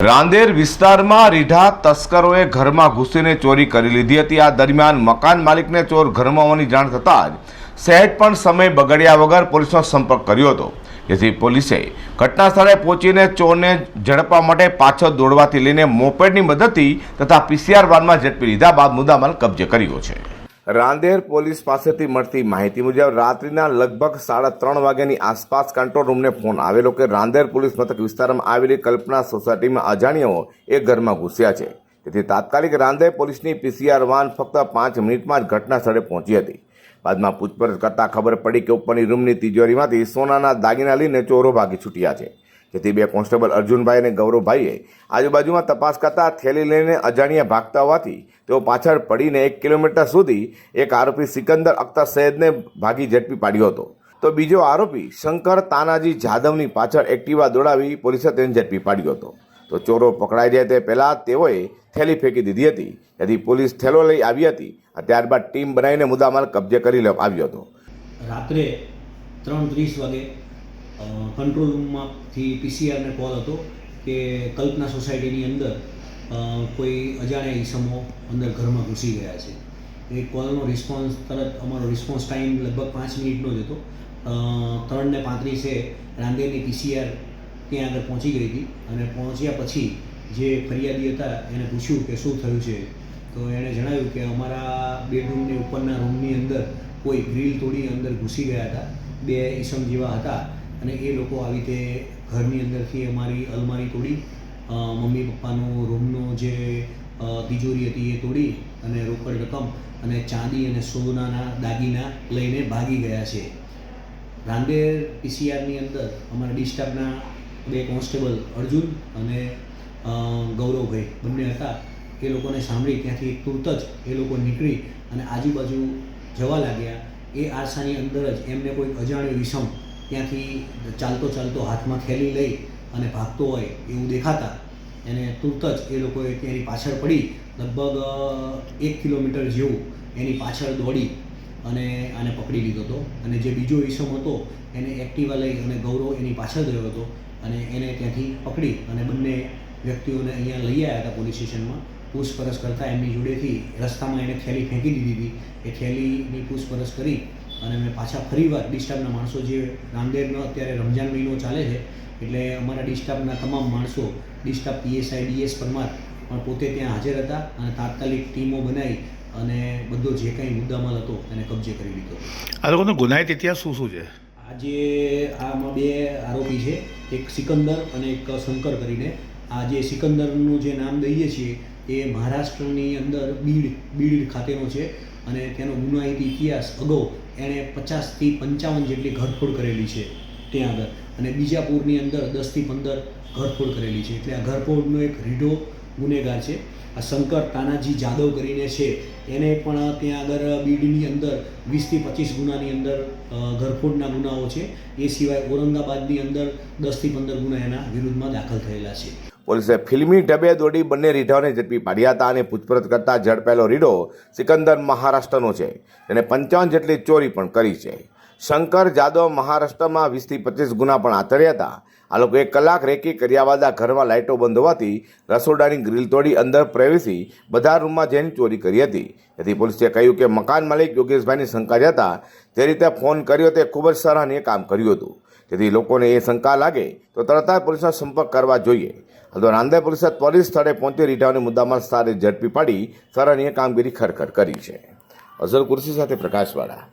રાંદેર વિસ્તારમાં રીઢા તસ્કરોએ ઘરમાં ઘૂસીને ચોરી કરી લીધી હતી. આ દરમિયાન મકાન માલિકને ચોર ઘરમાં હોવાની જાણ થતાં જ સહેજ પણ સમય બગડ્યા વગર પોલીસનો સંપર્ક કર્યો હતો. જેથી પોલીસે ઘટના સ્થળે પહોંચીને ચોરને ઝડપવા માટે પાછળ દોડવાથી લઈને મોપેડની મદદથી તથા પીસીઆર વાનમાં ઝડપી લીધા બાદ મુદ્દામાલ કબજે કર્યો છે. રાંદેર પોલીસ પાસેથી મળતી માહિતી મુજબ રાત્રિના લગભગ સાડા ત્રણ વાગ્યાની આસપાસ કંટ્રોલ રૂમને ફોન આવેલો કે રાંદેર પોલીસ મથક વિસ્તારમાં આવેલી કલ્પના સોસાયટીમાં અજાણ્યાઓ એક ઘરમાં ઘૂસ્યા છે. તેથી તાત્કાલિક રાંદેર પોલીસની પીસીઆર વાન ફક્ત પાંચ મિનિટમાં જ ઘટના સ્થળે પહોંચી હતી. બાદમાં પૂછપરછ કરતાં ખબર પડી કે ઉપરની રૂમની તિજોરીમાંથી સોનાના દાગીના લઈને ચોરો ભાગી છૂટ્યા છે. જેથી બે કોન્સ્ટેબલ અર્જુનભાઈ અને ગૌરવભાઈએ આજુબાજુમાં તપાસ કરતા થેલી લઈને અજાણ્યા ભાગતા હોવાથી તેઓ પાછળ પડીને એક કિલોમીટર સુધી એક આરોપી સિકંદર અખ્તર સૈયદને ભાગી ઝડપી પાડ્યો હતો. તો બીજો આરોપી શંકર તાનાજી જાધવની પાછળ એક્ટિવા દોડાવી પોલીસે તેને ઝડપી પાડ્યો હતો. તો ચોરો પકડાઈ જાય તે પહેલાં તેઓએ થેલી ફેંકી દીધી હતી. જેથી પોલીસ થેલો લઈ આવી હતી ત્યારબાદ ટીમ બનાવીને મુદ્દામાલ કબજે કરી આવ્યો હતો. રાત્રે ત્રણ ત્રીસ વાગે કંટ્રોલ રૂમમાંથી પીસીઆરને કોલ હતો કે કલ્પના સોસાયટીની અંદર કોઈ અજાણ્યા ઈસમો અંદર ઘરમાં ઘૂસી ગયા છે. એ કોલનો રિસ્પોન્સ તરત અમારો રિસ્પોન્સ ટાઈમ લગભગ પાંચ મિનિટનો જ હતો. ત્રણ ને પાંત્રીસે રાંદેરની પીસીઆર ત્યાં આગળ પહોંચી ગઈ હતી અને પહોંચ્યા પછી જે ફરિયાદી હતા એને પૂછ્યું કે શું થયું છે? તો એણે જણાવ્યું કે અમારા બેડરૂમની ઉપરના રૂમની અંદર કોઈ ગ્રીલ તોડી અંદર ઘૂસી ગયા હતા. બે ઈસમ જેવા હતા. અને એ લોકો આવી રીતે ઘરની અંદરથી અમારી અલમારી તોડી મમ્મી પપ્પાનો રૂમનો જે તિજોરી હતી એ તોડી અને રોકડ રકમ અને ચાંદી અને સોનાના દાગીના લઈને ભાગી ગયા છે. રાંદેર પીસીઆરની અંદર અમારા ડિસ્ટાફના બે કોન્સ્ટેબલ અર્જુન અને ગૌરવભાઈ બંને હતા. એ લોકોને સાંભળી ત્યાંથી તુરત જ એ લોકો નીકળી અને આજુબાજુ જવા લાગ્યા. એ આરસાની અંદર જ એમને કોઈ અજાણ્યો વિષમ ત્યાંથી ચાલતો ચાલતો હાથમાં થેલી લઈ અને ભાગતો હોય એવું દેખાતા, એને તુરત જ એ લોકોએ તેની પાછળ પડી, લગભગ એક કિલોમીટર જેવું એની પાછળ દોડી અને આને પકડી લીધો હતો. અને જે બીજો ઈસમ હતો, એને એક્ટિવા લઈ અને ગૌરવ એની પાછળ ગયો હતો અને એને ત્યાંથી પકડી અને બંને વ્યક્તિઓને અહીંયા લઈ આવ્યા હતા પોલીસ સ્ટેશનમાં. પૂછપરછ કરતાં એમની જોડેથી રસ્તામાં એણે થેલી ફેંકી દીધી હતી. એ થેલીની પૂછપરછ કરી અને અમે પાછા ફરીવાર ડિસ્ટાફના માણસો જે રામદેવનો અત્યારે રમજાન મહિનો ચાલે છે એટલે અમારા ડિસ્ટાફના તમામ માણસો ડિસ્ટાફ પીએસઆઈ ડીએસ પરમાર પણ પોતે ત્યાં હાજર હતા અને તાત્કાલિક ટીમો બનાવી અને બધો જે કંઈ મુદ્દામાલ હતો એને કબજે કરી લીધો. આ લોકોનો ગુનાહિત ઇતિહાસ શું શું છે? આજે આમાં બે આરોપી છે એક સિકંદર અને એક શંકર કરીને. આ જે સિકંદરનું જે નામ દઈએ છીએ એ મહારાષ્ટ્રની અંદર બીડ બીડ ખાતેનો છે. અને તેનો ગુનાહિત ઇતિહાસ અગાઉ એણે પચાસથી પંચાવન જેટલી ઘરફોડ કરેલી છે ત્યાં આગળ. અને બીજાપુરની અંદર દસથી પંદર ઘરફોડ કરેલી છે. એટલે આ ઘરફોડનો એક રીઢો ગુનેગાર છે. આ શંકર તાનાજી જાદવ કરીને છે. એને પણ ત્યાં આગળ બીડની અંદર વીસથી પચીસ ગુનાની અંદર ઘરફોડના ગુનાઓ છે. એ સિવાય ઔરંગાબાદની અંદર દસથી પંદર ગુના એના વિરુદ્ધમાં દાખલ થયેલા છે. પોલીસે ફિલ્મી ઢબે દોડી બંને રીઢાઓને ઝડપી પાડ્યા હતા અને પૂછપરછ કરતા ઝડપાયેલો રીઢો સિકંદર મહારાષ્ટ્રનો છે. તેને પંચાવન જેટલી ચોરી પણ કરી છે. શંકર જાદવ મહારાષ્ટ્રમાં વીસથી પચીસ ગુના પણ આચર્યા હતા. આ લોકો એક કલાક રેકી કર્યા બાદ ઘરમાં લાઇટો બંધ હોવાથી રસોડાની ગ્રીલ તોડી અંદર પ્રવેશી બધા રૂમમાં જઈને ચોરી કરી હતી. તેથી પોલીસે કહ્યું કે મકાન માલિક યોગેશભાઈની શંકા જતા જે રીતે ફોન કર્યો તે ખૂબ જ સરાહનીય કામ કર્યું હતું. તેથી લોકોને એ શંકા લાગે તો તરત જ પોલીસનો સંપર્ક કરવા જોઈએ. તો રાંદેર પોલીસે ત્વરિત સ્થળે પહોંચી રીઢાઓની મુદ્દામાં સારી ઝડપી પાડી સરાહનીય કામગીરી ખરખર કરી છે. અઝર કુર્સી સાથે પ્રકાશવાળા